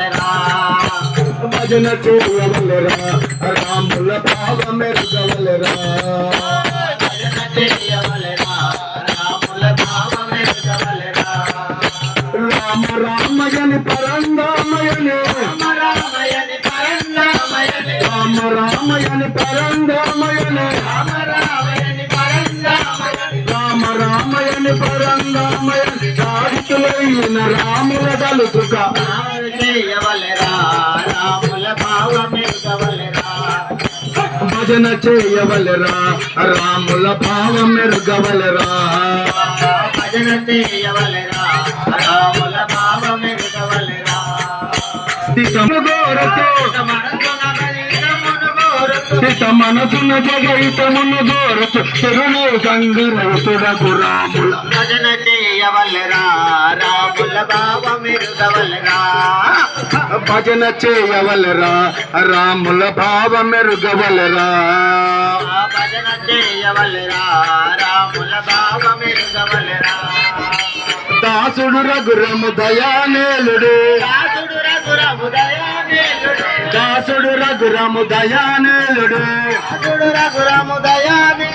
చేయవలరా భజన చేయవలరా రాముల భావ మెరుగవలరా భజన చేయవలరా రాముల భావమెరుగవలరా రామ రామయని పరందామయని. రామ రామయని పరందామయని. రామ రామయని పరందామయని. రామ సాధితులైన రాముల భావన చేయవలరా రాముల భావమెరుగవలరా భజన చేయవలరా రాముల భావ మెరుగవలరా భజన చేయవలరా రాముల భావమెరుగవలరా స్థితము గోరతో స్థిత మనసున జగైతమును గోరచు తిరునవు సంగరతుడకు రాముల. భజన చేయవలరా రాముల భావమెరుగవలరా. భజన చేయవలరా రాముల భావ మెరుగవలరా భజన చేయవలరా రాముల భావమెరుగవలరా. దాసుడు రఘురము దయానేలుడు. రఘురాము దయానుడు దాసుడు రఘురము దయామేలుడు